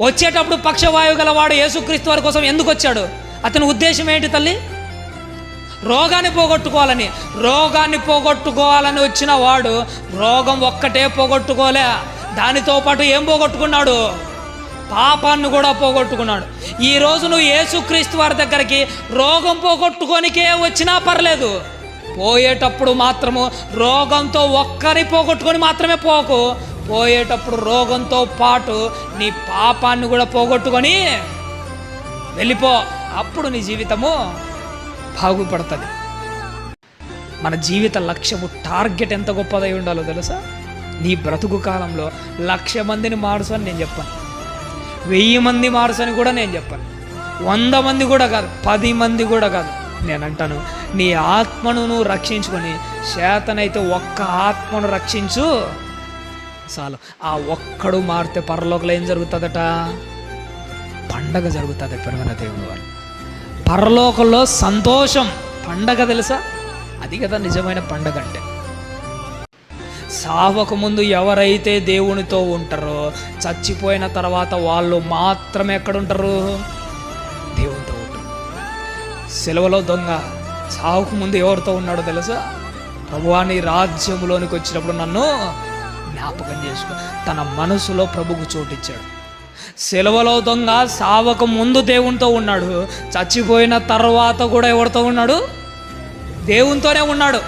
వచ్చేటప్పుడు పక్షవాయువు గలవాడు యేసుక్రీస్తు వారి కోసం ఎందుకు వచ్చాడు? అతని ఉద్దేశం ఏంటి తల్లి? రోగాన్ని పోగొట్టుకోవాలని. రోగాన్ని పోగొట్టుకోవాలని వచ్చిన వాడు రోగం ఒక్కటే పోగొట్టుకోలే. దానితో పాటు ఏం పోగొట్టుకున్నాడు? పాపాన్ని కూడా పోగొట్టుకున్నాడు. ఈ నువ్వు యేసుక్రీస్తు వారి దగ్గరికి రోగం పోగొట్టుకోనికే వచ్చినా పర్లేదు. పోయేటప్పుడు మాత్రము రోగంతో ఒక్కరి పోగొట్టుకొని మాత్రమే పోకు. పోయేటప్పుడు రోగంతో పాటు నీ పాపాన్ని కూడా పోగొట్టుకొని వెళ్ళిపో. అప్పుడు నీ జీవితము బాగుపడుతుంది. మన జీవిత లక్ష్యము టార్గెట్ ఎంత గొప్పదై ఉండాలో తెలుసా? నీ బ్రతుకు కాలంలో లక్ష మందిని మారుసు అని నేను చెప్పాను. వెయ్యి మంది మారుసు అని కూడా నేను చెప్పాను. వంద మంది కూడా కాదు పది మంది కూడా కాదు. నేను అంటాను నీ ఆత్మను నువ్వు రక్షించుకొని చేతనైతే ఒక్క ఆత్మను రక్షించు. చాలు. ఆ ఒక్కడు మారితే పరలోకలో ఏం జరుగుతుందట? పండగ జరుగుతుంది పెరుగున దేవుడు వారు. పరలోకంలో సంతోషం. పండగ తెలుసా? అది కదా నిజమైన పండగ అంటే. సావక ముందు ఎవరైతే దేవునితో ఉంటారో చచ్చిపోయిన తర్వాత వాళ్ళు మాత్రమే ఎక్కడ ఉంటారు దేవునితో ఉంటారు. సెలవులో దొంగ సావుకు ముందు ఎవరితో ఉన్నాడో తెలుసా? ప్రభువాని రాజ్యంలోనికి వచ్చినప్పుడు నన్ను జ్ఞాపకం చేసుకో తన మనసులో ప్రభుకు చోటిచ్చాడు. సెలవులో దొంగ సావక ముందు దేవునితో ఉన్నాడు. చచ్చిపోయిన తర్వాత కూడా ఎవరితో ఉన్నాడు? దేవునితోనే ఉన్నాడు.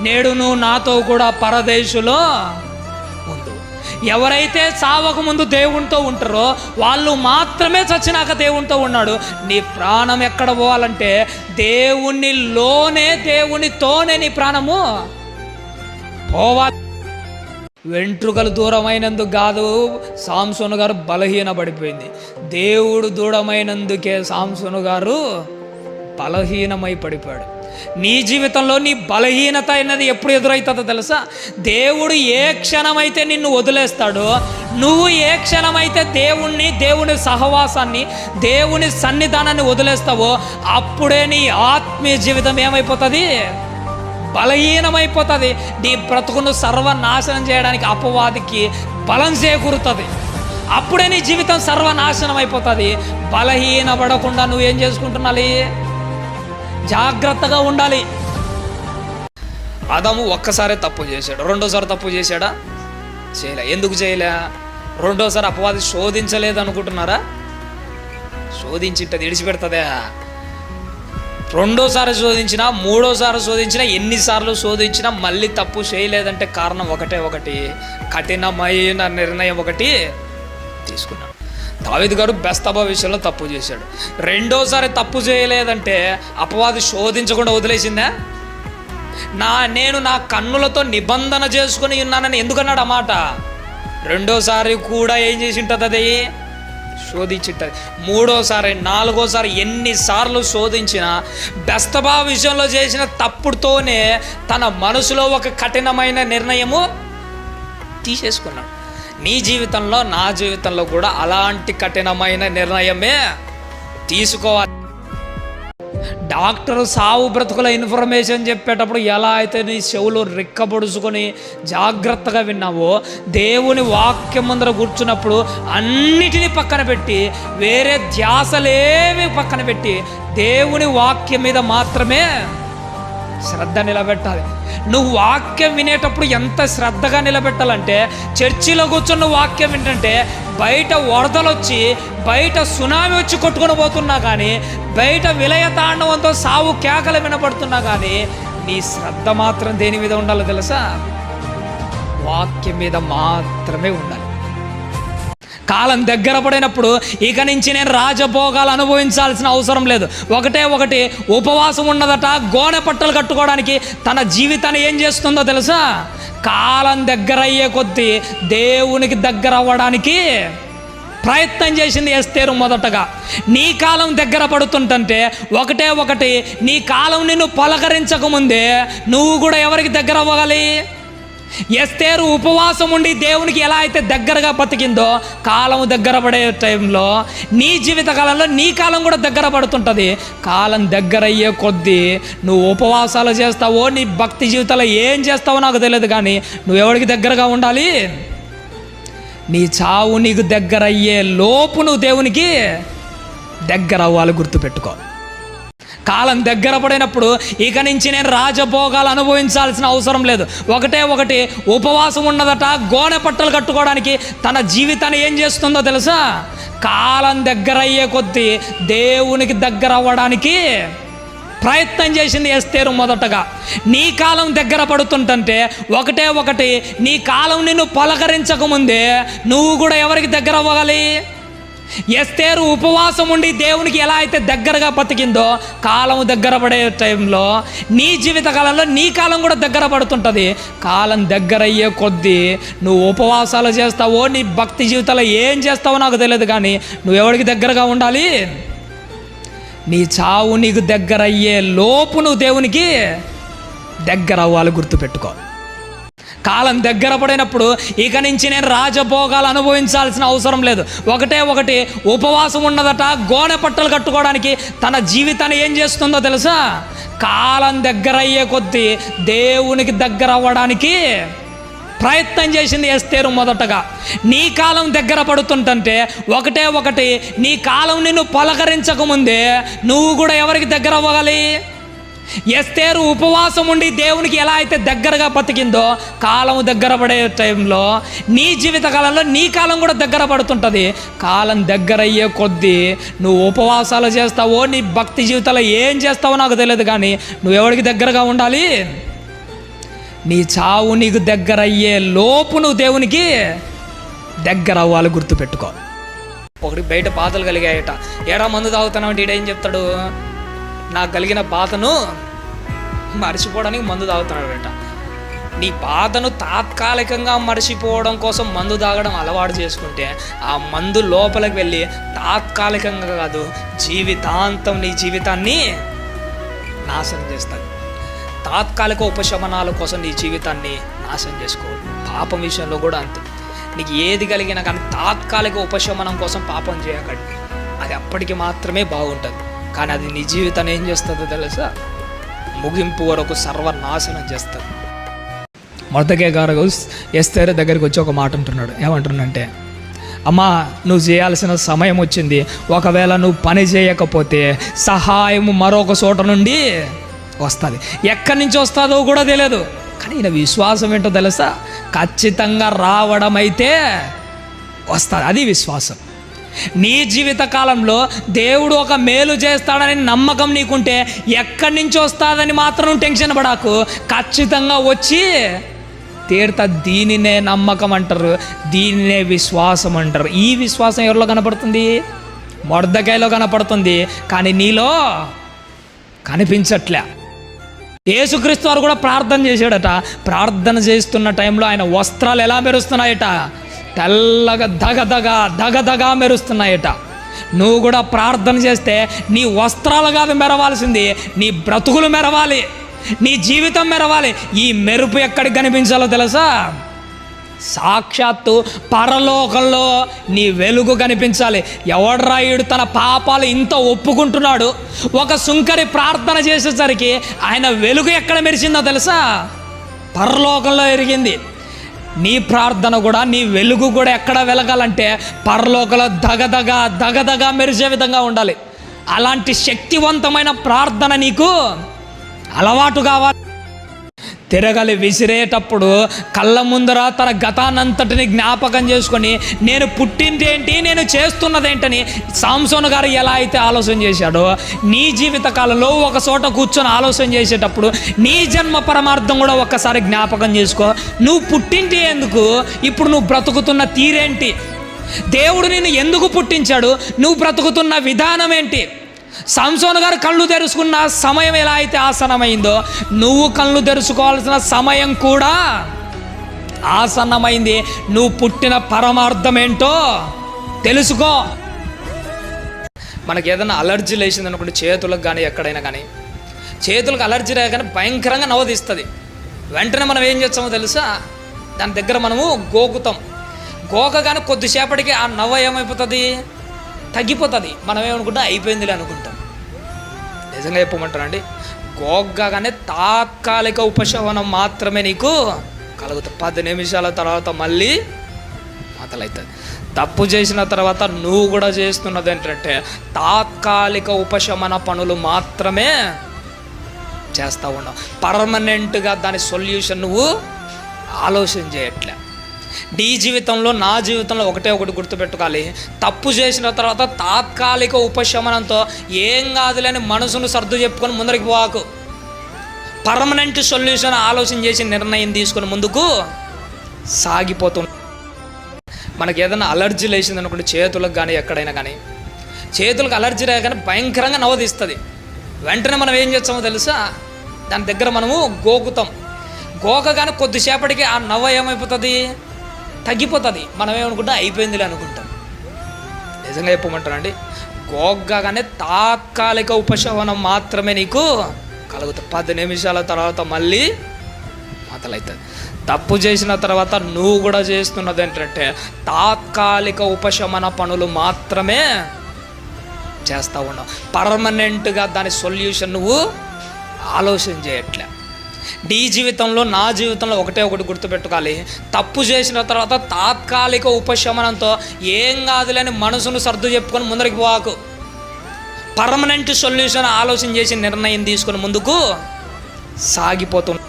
నేడు నువ్వు నాతో కూడా పరదేశులో ఉండు. ఎవరైతే సావక ముందు దేవునితో ఉంటారో వాళ్ళు మాత్రమే చచ్చినాక దేవునితో ఉన్నాడు. నీ ప్రాణం ఎక్కడ పోవాలంటే దేవునిలోనే దేవునితోనే నీ ప్రాణము పోవాలి. వెంట్రుకలు దూరమైనందుకు కాదు సాంసోను గారు బలహీన పడిపోయింది దేవుడు దూరమైనందుకే సాంసోను గారు బలహీనమై పడిపోయాడు. నీ జీవితంలో నీ బలహీనత అయినది ఎప్పుడు ఎదురవుతుందో తెలుసా? దేవుడు ఏ క్షణమైతే నిన్ను వదిలేస్తాడో నువ్వు ఏ క్షణమైతే దేవుణ్ణి దేవుని సహవాసాన్ని దేవుని సన్నిధానాన్ని వదిలేస్తావో అప్పుడే నీ ఆత్మీయ జీవితం ఏమైపోతుంది? బలహీనమైపోతుంది. నీ బ్రతుకును సర్వనాశనం చేయడానికి అపవాదికి బలం చేకూరుతుంది. అప్పుడే నీ జీవితం సర్వనాశనం అయిపోతుంది బలహీనపడకుండా నువ్వేం చేసుకుంటున్నాలి? జాగ్రత్తగా ఉండాలి. అదము ఒక్కసారే తప్పు చేశాడు. రెండోసారి తప్పు చేశాడా? చేయలే. ఎందుకు చేయలే? రెండోసారి అపవాది శోధించలేదు అనుకుంటున్నారా శోధించిట్టది విడిచిపెడుతుందే రెండోసారి శోధించినా మూడోసారి శోధించినా ఎన్నిసార్లు శోధించినా మళ్ళీ తప్పు చేయలేదంటే కారణం ఒకటే ఒకటి. కఠినమైన నిర్ణయం ఒకటి తీసుకున్నాడు. దావిద్ గారు బెస్తబా విషయంలో తప్పు చేశాడు. రెండోసారి తప్పు చేయలేదంటే అపవాది శోధించకుండా వదిలేసిందా? నా నేను నా కన్నులతో నిబంధన చేసుకుని ఉన్నానని ఎందుకన్నాడు అన్నమాట రెండోసారి కూడా ఏం చేసి ఉంటుంది అది? శోధించింటది. మూడోసారి నాలుగోసారి ఎన్నిసార్లు శోధించినా బెస్తబా విషయంలో చేసిన తప్పుడుతోనే తన మనసులో ఒక కఠినమైన నిర్ణయము తీసేసుకున్నాడు నీ జీవితంలో నా జీవితంలో కూడా అలాంటి కఠినమైన నిర్ణయమే తీసుకోవాలి. డాక్టర్ సావు బ్రతుకుల ఇన్ఫర్మేషన్ చెప్పేటప్పుడు ఎలా అయితే నీ చెవులు రిక్కబొడుచుకొని జాగ్రత్తగా విన్నావో దేవుని వాక్యం ముందర కూర్చున్నప్పుడు అన్నిటినీ పక్కన పెట్టి వేరే ధ్యాసలేవి పక్కన పెట్టి దేవుని వాక్యం మీద మాత్రమే శ్రద్ధ నిలబెట్టాలి. నువ్వు వాక్యం వినేటప్పుడు ఎంత శ్రద్ధగా నిలబెట్టాలంటే చర్చిలో కూర్చున్న వాక్యం ఏంటంటే బయట వరదలు వచ్చి బయట సునామీ వచ్చి కొట్టుకొని పోతున్నా కానీ బయట విలయ తాండవంతో సావు కేకలు వినపడుతున్నా కానీ నీ శ్రద్ధ మాత్రం దేని మీద ఉండాలో తెలుసా? వాక్యం మీద మాత్రమే ఉండాలి. కాలం దగ్గర పడినప్పుడు ఇక నుంచి నేను రాజభోగాలు అనుభవించాల్సిన అవసరం లేదు. ఒకటే ఒకటి ఉపవాసం ఉన్నదట గోనె పట్టలు కట్టుకోవడానికి తన జీవితాన్ని ఏం చేస్తుందో తెలుసా? కాలం దగ్గర అయ్యే కొద్దీ దేవునికి దగ్గర అవ్వడానికి ప్రయత్నం చేసింది ఎస్తేరు మొదటగా. నీ కాలం దగ్గర పడుతుంటే ఒకటే ఒకటి నీ కాలం నిన్ను పలకరించకముందే నువ్వు కూడా ఎవరికి దగ్గర అవ్వాలి? ఎస్తేరు ఉపవాసం ఉండి దేవునికి ఎలా అయితే దగ్గరగా బతికిందో కాలం దగ్గర పడే టైంలో నీ జీవిత కాలంలో నీ కాలం కూడా దగ్గర పడుతుంటుంది. కాలం దగ్గర అయ్యే కొద్దీ నువ్వు ఉపవాసాలు చేస్తావో నీ భక్తి జీవితంలో ఏం చేస్తావో నాకు తెలియదు కానీ నువ్వు దగ్గరగా ఉండాలి? నీ చావు నీకు దగ్గర అయ్యే లోపు నువ్వు దేవునికి దగ్గర అవ్వాలి గుర్తుపెట్టుకో. కాలం దగ్గర పడినప్పుడు ఇక నుంచి నేను రాజభోగాలు అనుభవించాల్సిన అవసరం లేదు. ఒకటే ఒకటి ఉపవాసం ఉన్నదట గోడ పట్టలు కట్టుకోవడానికి తన జీవితాన్ని ఏం చేస్తుందో తెలుసా? కాలం దగ్గర అయ్యే కొద్దీ దేవునికి దగ్గర అవ్వడానికి ప్రయత్నం చేసింది ఎస్తేరు మొదటగా. నీ కాలం దగ్గర పడుతుంటే ఒకటే ఒకటి నీ కాలం నిన్ను పలకరించకముందే నువ్వు కూడా ఎవరికి దగ్గర అవ్వాలి? ఎస్తేరు ఉపవాసం ఉండి దేవునికి ఎలా అయితే దగ్గరగా బతికిందో కాలం దగ్గర పడే టైంలో నీ జీవిత కాలంలో నీ కాలం కూడా దగ్గర పడుతుంటుంది. కాలం దగ్గర అయ్యే కొద్దీ నువ్వు ఉపవాసాలు చేస్తావో నీ భక్తి జీవితంలో ఏం చేస్తావో నాకు తెలియదు కానీ నువ్వు దగ్గరగా ఉండాలి? నీ చావు నీకు దగ్గర అయ్యే లోపు నువ్వు దేవునికి దగ్గర అవ్వాలి గుర్తుపెట్టుకో. కాలం దగ్గర పడినప్పుడు ఇక నుంచి నేను రాజభోగాలు అనుభవించాల్సిన అవసరం లేదు. ఒకటే ఒకటి ఉపవాసం ఉన్నదట గోనె పట్టలు కట్టుకోవడానికి తన జీవితాన్ని ఏం చేస్తుందో తెలుసా? కాలం దగ్గర అయ్యే కొద్దీ దేవునికి దగ్గర అవ్వడానికి ప్రయత్నం చేసింది ఎస్తేరు మొదటగా. నీ కాలం దగ్గర పడుతుంటే ఒకటే ఒకటి నీ కాలం నిన్ను పలకరించకముందే నువ్వు కూడా ఎవరికి దగ్గర అవ్వాలి ఎస్తేరు ఉపవాసం ఉండి దేవునికి ఎలా అయితే దగ్గరగా బతికిందో కాలం దగ్గర పడే టైంలో నీ జీవిత కాలంలో నీ కాలం కూడా దగ్గర పడుతుంటుంది. కాలం దగ్గర అయ్యే కొద్దీ నువ్వు ఉపవాసాలు చేస్తావో నీ భక్తి జీవితంలో ఏం చేస్తావో నాకు తెలియదు కానీ నువ్వు ఎవరికి దగ్గరగా ఉండాలి? నీ చావు నీకు దగ్గర అయ్యే లోపు నువ్వు దేవునికి దగ్గర అవ్వాలి గుర్తుపెట్టుకో. ఒకటి బయట బాధలు కలిగాయట. ఏడా మందు తాగుతున్నావు అంటే ఏం చెప్తాడు? నాకు కలిగిన బాధను మర్చిపోవడానికి మందు తాగుతున్నాడట. నీ బాధను తాత్కాలికంగా మర్చిపోవడం కోసం మందు తాగడం అలవాటు చేసుకుంటే ఆ మందు లోపలికి వెళ్ళి తాత్కాలికంగా కాదు జీవితాంతం నీ జీవితాన్ని నాశనం చేస్తుంది. తాత్కాలిక ఉపశమనాల కోసం నీ జీవితాన్ని నాశనం చేసుకో పాపం విషయంలో కూడా అంతే. నీకు ఏది కలిగినా కానీ తాత్కాలిక ఉపశమనం కోసం పాపం చేయకండి. అది అప్పటికి మాత్రమే బాగుంటుంది. కానీ అది నీ జీవితాన్ని ఏం చేస్తుందో తెలుసా? ముగింపు వరకు సర్వనాశనం చేస్తుంది. మొదకే గారు ఎస్తేరు దగ్గరికి వచ్చి ఒక మాట అంటున్నాడు. ఏమంటున్నంటే అమ్మా నువ్వు చేయాల్సిన సమయం వచ్చింది. ఒకవేళ నువ్వు పని చేయకపోతే సహాయం మరొక చోట నుండి వస్తుంది. ఎక్కడి నుంచి వస్తుందో కూడా తెలియదు. కానీ ఈయన విశ్వాసం ఏంటో తెలుసా? ఖచ్చితంగా రావడం అయితే వస్తుంది. అది విశ్వాసం. నీ జీవిత కాలంలో దేవుడు ఒక మేలు చేస్తాడని నమ్మకం నీకుంటే ఎక్కడి నుంచి వస్తాదని మాత్రం టెన్షన్ పడాకు. ఖచ్చితంగా వచ్చి తీర్త దీనినే నమ్మకం అంటారు దీనినే విశ్వాసం అంటారు. ఈ విశ్వాసం ఎవరిలో కనపడుతుంది? మొడదకాయలో కనపడుతుంది. కానీ నీలో కనిపించట్లే. యేసుక్రీస్తు వారు కూడా ప్రార్థన చేశాడట. ప్రార్థన చేస్తున్న టైంలో ఆయన వస్త్రాలు ఎలా మెరుస్తున్నాయట? తెల్లగా దగదగా దగదగా మెరుస్తున్నాయట. నువ్వు కూడా ప్రార్థన చేస్తే నీ వస్త్రాలు కాదు మెరవాల్సింది నీ బ్రతుకులు మెరవాలి నీ జీవితం మెరవాలి. ఈ మెరుపు ఎక్కడికి కనిపించాలో తెలుసా? సాక్షాత్తు పరలోకంలో నీ వెలుగు కనిపించాలి. ఎవడ్రాయుడు తన పాపాలు ఇంత ఒప్పుకుంటున్నాడు? ఒక సుంకరి ప్రార్థన చేసేసరికి ఆయన వెలుగు ఎక్కడ మెరిసిందో తెలుసా? పరలోకంలో ఎరిగింది. నీ ప్రార్థన కూడా నీ వెలుగు కూడా ఎక్కడ వెలగాలంటే పరలోకలో దగదగ దగదగ మెరిసే విధంగా ఉండాలి. అలాంటి శక్తివంతమైన ప్రార్థన నీకు అలవాటు కావాలి. తిరగలి విసిరేటప్పుడు కళ్ళ ముందర తన గతానంతటిని జ్ఞాపకం చేసుకొని నేను పుట్టిందేంటి నేను చేస్తున్నదేంటని సాంసోన్ గారు ఎలా అయితే ఆలోచన చేశాడో నీ జీవిత కాలంలో ఒక చోట కూర్చొని ఆలోచన చేసేటప్పుడు నీ జన్మ పరమార్థం కూడా ఒక్కసారి జ్ఞాపకం చేసుకో. నువ్వు పుట్టింటి ఎందుకు? ఇప్పుడు నువ్వు బ్రతుకుతున్న తీరేంటి? దేవుడు నిన్ను ఎందుకు పుట్టించాడు? నువ్వు బ్రతుకుతున్న విధానం ఏంటి? సంసోన్ గారు కళ్ళు తెరుచుకున్న సమయం ఎలా అయితే ఆసనమైందో నువ్వు కళ్ళు తెరుచుకోవాల్సిన సమయం కూడా ఆసన్నమైంది. నువ్వు పుట్టిన పరమార్థం ఏంటో తెలుసుకో. మనకి ఏదైనా అలర్జీ లేచింది అనుకుంటే చేతులకు కానీ ఎక్కడైనా కానీ చేతులకు అలర్జీ కానీ భయంకరంగా నవ్వదిస్తుంది వెంటనే మనం ఏం చేస్తామో తెలుసా? దాని దగ్గర మనము గోకుతాం. గోకగానే కొద్దిసేపటికి ఆ నవ్వ ఏమైపోతుంది? తగ్గిపోతుంది. మనం ఏమనుకుంటాం అయిపోయిందిలే అనుకుంటాం. నిజంగా చెప్పమంటానండి గోగ్గానే తాత్కాలిక ఉపశమనం మాత్రమే నీకు కలుగుతుంది పది నిమిషాల తర్వాత మళ్ళీ మొదలవుతుంది తప్పు చేసిన తర్వాత నువ్వు కూడా చేస్తున్నది ఏంటంటే తాత్కాలిక ఉపశమన పనులు మాత్రమే చేస్తూ ఉన్నావు. పర్మనెంట్గా దాని సొల్యూషన్ నువ్వు ఆలోచన చేయట్లే. నీ జీవితంలో నా జీవితంలో ఒకటే ఒకటి గుర్తుపెట్టుకోవాలి. తప్పు చేసిన తర్వాత తాత్కాలిక ఉపశమనంతో ఏం కాదులేని మనసును సర్దు చెప్పుకొని ముందరికి పోవాకు పర్మనెంట్ సొల్యూషన్ ఆలోచన చేసి నిర్ణయం తీసుకొని ముందుకు సాగిపోతుంది మనకి ఏదైనా అలర్జీ లేచింది అనుకోండి చేతులకు కానీ ఎక్కడైనా కానీ చేతులకు అలర్జీ కానీ భయంకరంగా నవదీస్తుంది. వెంటనే మనం ఏం చేస్తామో తెలుసా? దాని దగ్గర మనము గోకుతాం. గోకగానే కొద్దిసేపటికి ఆ నవ్వ ఏమైపోతుంది? తగ్గిపోతుంది. మనం ఏమనుకుంటాం అయిపోయిందిలే అనుకుంటాం. నిజంగా చెప్పమంటానండి గోగ్గానే తాత్కాలిక ఉపశమనం మాత్రమే నీకు కలుగుతుంది పది నిమిషాల తర్వాత మళ్ళీ మొదలవుతుంది తప్పు చేసిన తర్వాత నువ్వు కూడా చేస్తున్నది ఏంటంటే తాత్కాలిక ఉపశమన పనులు మాత్రమే చేస్తూ ఉన్నావు. పర్మనెంట్గా దాని సొల్యూషన్ నువ్వు ఆలోచన చేయట్లే. నీ జీవితంలో నా జీవితంలో ఒకటే ఒకటి గుర్తుపెట్టుకోవాలి. తప్పు చేసిన తర్వాత తాత్కాలిక ఉపశమనంతో ఏం కాదులేని మనసును సర్దు చెప్పుకొని ముందరికి పోవాకు పర్మనెంట్ సొల్యూషన్ ఆలోచన చేసి నిర్ణయం తీసుకుని ముందుకు సాగిపోతుంది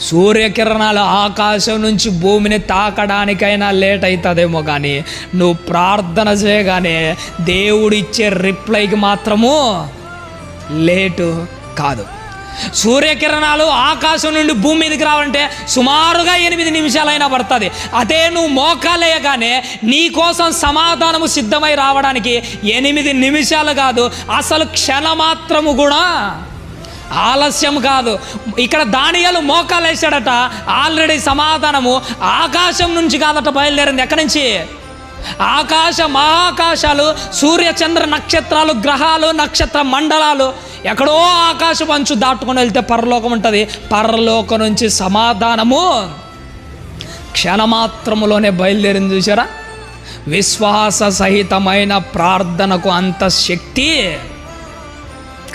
సూర్యకిరణాలు ఆకాశం నుంచి భూమిని తాకడానికైనా లేట్ అవుతుందేమో కానీ నువ్వు ప్రార్థన చేయగానే దేవుడిచ్చే రిప్లైకి మాత్రము లేటు కాదు. సూర్యకిరణాలు ఆకాశం నుండి భూమి మీదకి రావాలంటే సుమారుగా ఎనిమిది నిమిషాలైనా పడుతుంది. అదే నువ్వు మోకాలేయగానే నీ కోసం సమాధానము సిద్ధమై రావడానికి ఎనిమిది నిమిషాలు కాదు అసలు క్షణమాత్రము కూడా ఆలస్యం కాదు. ఇక్కడ దానియాలు మోకాలేసాడట ఆల్రెడీ సమాధానము ఆకాశం నుంచి కాదట బయలుదేరింది. ఎక్కడి నుంచి? ఆకాశ మహాకాశాలు సూర్య చంద్ర నక్షత్రాలు గ్రహాలు నక్షత్ర మండలాలు ఎక్కడో ఆకాశం అంచు దాటుకొని వెళ్తే పరలోకం ఉంటుంది. పరలోకం నుంచి సమాధానము క్షణమాత్రములోనే బయలుదేరింది చూసారా విశ్వాస సహితమైన ప్రార్థనకు అంత శక్తి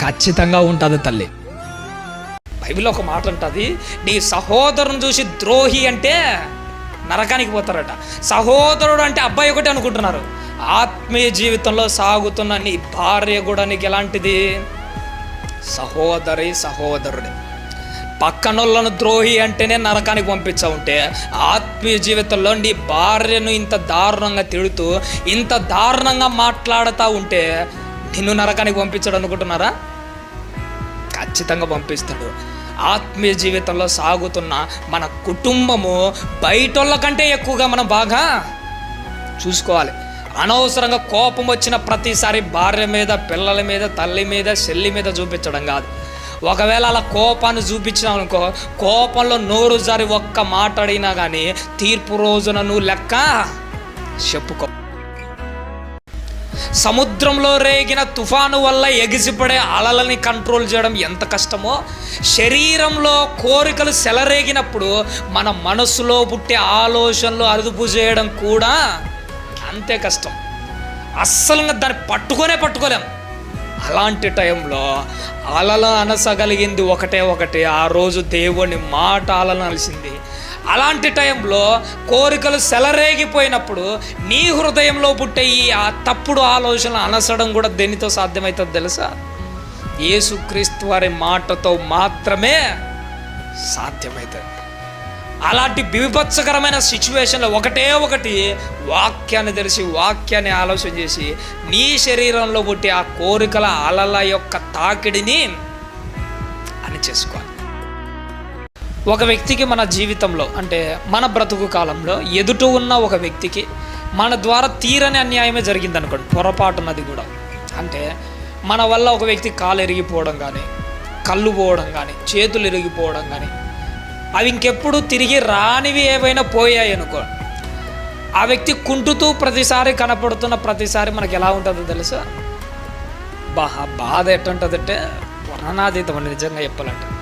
ఖచ్చితంగా ఉంటుంది తల్లి. బైబిల్ ఒక మాట ఉంటుంది నీ సహోదరుని చూసి ద్రోహి అంటే నరకానికి పోతారట. సహోదరుడు అంటే అబ్బాయి ఒకటి అనుకుంటున్నారు. ఆత్మీయ జీవితంలో సాగుతున్న నీ భార్య కూడా నీకు ఎలాంటిది? సహోదరి సహోదరుడే. పక్కనోళ్ళను ద్రోహి అంటేనే నరకానికి పంపించా ఉంటే ఆత్మీయ జీవితంలో నీ భార్యను ఇంత దారుణంగా తిడుతూ ఇంత దారుణంగా మాట్లాడుతూ ఉంటే నిన్ను నరకానికి పంపించాడు అనుకుంటున్నారా? ఖచ్చితంగా పంపిస్తాడు. ఆత్మీయ జీవితంలో సాగుతున్న మన కుటుంబము బయటోళ్ళ కంటే ఎక్కువగా మనం బాగా చూసుకోవాలి. అనవసరంగా కోపం వచ్చిన ప్రతిసారి భార్య మీద పిల్లల మీద తల్లి మీద చెల్లి మీద చూపించడం కాదు. ఒకవేళ అలా కోపాన్ని చూపించినావు అనుకో కోపంలో నోరు జారి ఒక్క మాట్లాడినా కానీ తీర్పు రోజున నువ్వు లెక్క చెప్పుకో. సముద్రంలో రేగిన తుఫాను వల్ల ఎగిసిపడే అలలని కంట్రోల్ చేయడం ఎంత కష్టమో? శరీరంలో కోరికలు సెలరేగినప్పుడు మన మనసులో పుట్టే ఆలోచనలు అదుపు చేయడం కూడా అంతే కష్టం. అస్సలు దాన్ని పట్టుకొనే పట్టుకోలేం. అలాంటి టైంలో అలలు అనసగలిగింది ఒకటే ఒకటి ఆ రోజు దేవుని మాట అలనలిసింది. అలాంటి టైంలో కోరికలు సెలరేగిపోయినప్పుడు నీ హృదయంలో పుట్టే ఈ ఆ తప్పుడు ఆలోచనలు అనసడం కూడా దేనితో సాధ్యమవుతుంది తెలుసా? యేసుక్రీస్తు వారి మాటతో మాత్రమే సాధ్యమవుతుంది అలాంటి విభత్సకరమైన సిచ్యువేషన్లో ఒకటే ఒకటి వాక్యాన్ని తెలిసి వాక్యాన్ని ఆలోచన చేసి నీ శరీరంలో పుట్టి ఆ కోరికల అలల యొక్క తాకిడిని అని చేసుకోవాలి ఒక వ్యక్తికి మన జీవితంలో అంటే మన బ్రతుకు కాలంలో ఎదుట ఉన్న ఒక వ్యక్తికి మన ద్వారా తీరని అన్యాయమే జరిగింది అనుకోండి పొరపాటున్నది కూడా. అంటే మన వల్ల ఒక వ్యక్తి కాలు ఎరిగిపోవడం కానీ కళ్ళు పోవడం కానీ చేతులు ఎరిగిపోవడం కానీ అవి ఇంకెప్పుడు తిరిగి రానివి ఏవైనా పోయాయి అనుకో ఆ వ్యక్తి కుంటుతూ ప్రతిసారి కనపడుతున్న ప్రతిసారి మనకి ఎలా ఉంటుందో తెలుసా? బా బాధ ఎట్టుంటుందంటే వర్ణనాతీతం అండి నిజంగా చెప్పాలంటే.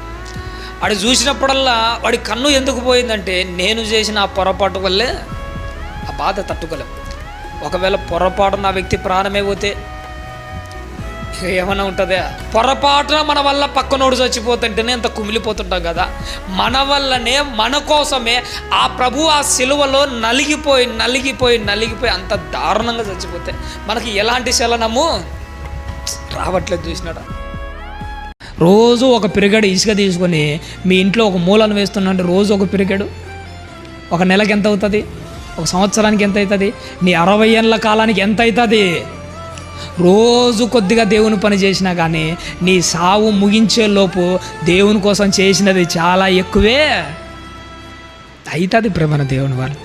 వాడు చూసినప్పుడల్లా వాడి కన్ను ఎందుకు పోయిందంటే నేను చేసిన ఆ పొరపాటు వల్లే ఆ బాధ తట్టుకోలేం. ఒకవేళ పొరపాటు నా వ్యక్తి ప్రాణమే పోతే ఏమైనా ఉంటుందా? పొరపాటున మన వల్ల పక్కనోడు చచ్చిపోతుంటేనే అంత కుమిలిపోతుంటాం కదా. మన వల్లనే మన కోసమే ఆ ప్రభు ఆ సిలువలో నలిగిపోయి నలిగిపోయి నలిగిపోయి అంత దారుణంగా చచ్చిపోతే మనకి ఎలాంటి శలనము రావట్లేదు చూసినాడా? రోజు ఒక పిరిగడు ఇసుక తీసుకొని మీ ఇంట్లో ఒక మూలను వేస్తున్నాంటే రోజు ఒక పిరిగడు. ఒక నెలకి ఎంత అవుతుంది? ఒక సంవత్సరానికి ఎంత అవుతుంది? నీ అరవై ఏళ్ళ కాలానికి ఎంత అవుతుంది? రోజు కొద్దిగా దేవుని పని చేసినా కానీ నీ సావు ముగించే లోపు దేవుని కోసం చేసినది చాలా ఎక్కువే. అవుతుంది ప్రేమన దేవుని వాళ్ళు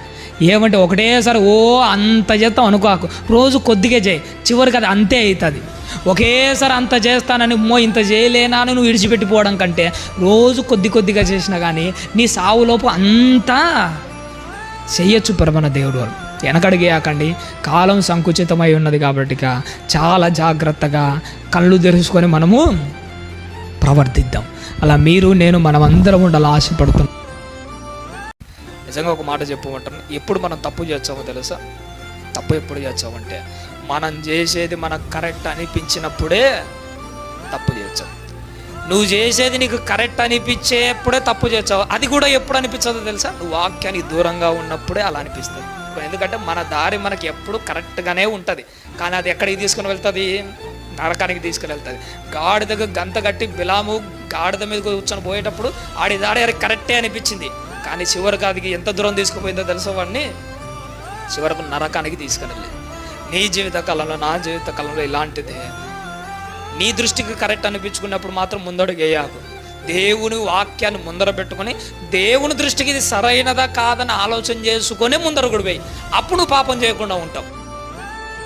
ఏమంటే ఒకటేసారి ఓ అంత చేస్తాం అనుకోకు. రోజు కొద్దిగా చేయి. చివరికి అది అంతే అవుతుంది. ఒకేసారి అంత చేస్తానని మో ఇంత చేయలేనా? అని నువ్వు విడిచిపెట్టిపోవడం కంటే రోజు కొద్ది కొద్దిగా చేసినా కానీ నీ సావులోపు అంతా చెయ్యొచ్చు పరమన దేవుడు వారు వెనకడిగేయకండి కాలం సంకుచితమై ఉన్నది కాబట్టి చాలా జాగ్రత్తగా కళ్ళు తెరుచుకొని మనము ప్రవర్తిద్దాం. అలా మీరు నేను మనమందరం ఉండాలి ఆశపడుతున్నాం. నిజంగా ఒక మాట చెప్పమంటాను ఎప్పుడు మనం తప్పు చేస్తామో తెలుసా? తప్పు ఎప్పుడు చేస్తామంటే మనం చేసేది మనకు కరెక్ట్ అనిపించినప్పుడే తప్పు చేస్తాం నువ్వు చేసేది నీకు కరెక్ట్ అనిపించేప్పుడే తప్పు చేస్తావు అది కూడా ఎప్పుడు అనిపించదో తెలుసా? నువ్వు వాక్యానికి దూరంగా ఉన్నప్పుడే అలా అనిపిస్తుంది. ఎందుకంటే మన దారి మనకి ఎప్పుడు కరెక్ట్గానే ఉంటుంది. కానీ అది ఎక్కడికి తీసుకుని వెళ్తుంది? నరకానికి తీసుకుని వెళ్తుంది. గాడిదకు గంత కట్టి బిలాము గాడిద మీద కూర్చొని పోయేటప్పుడు ఆడి దాడి అది కరెక్టే అనిపించింది. కానీ చివరికి అది ఎంత దూరం తీసుకుపోయిందో తెలుసా వాడిని చివరకు నరకానికి తీసుకుని వెళ్ళింది. నీ జీవిత కాలంలో నా జీవిత కాలంలో ఇలాంటిదే. నీ దృష్టికి కరెక్ట్ అనిపించుకున్నప్పుడు మాత్రం ముందడుగు దేవుని వాక్యాన్ని ముందర పెట్టుకొని దేవుని దృష్టికి ఇది సరైనదా కాదని ఆలోచన చేసుకొని ముందర కూడా అప్పుడు పాపం చేయకుండా ఉంటావు.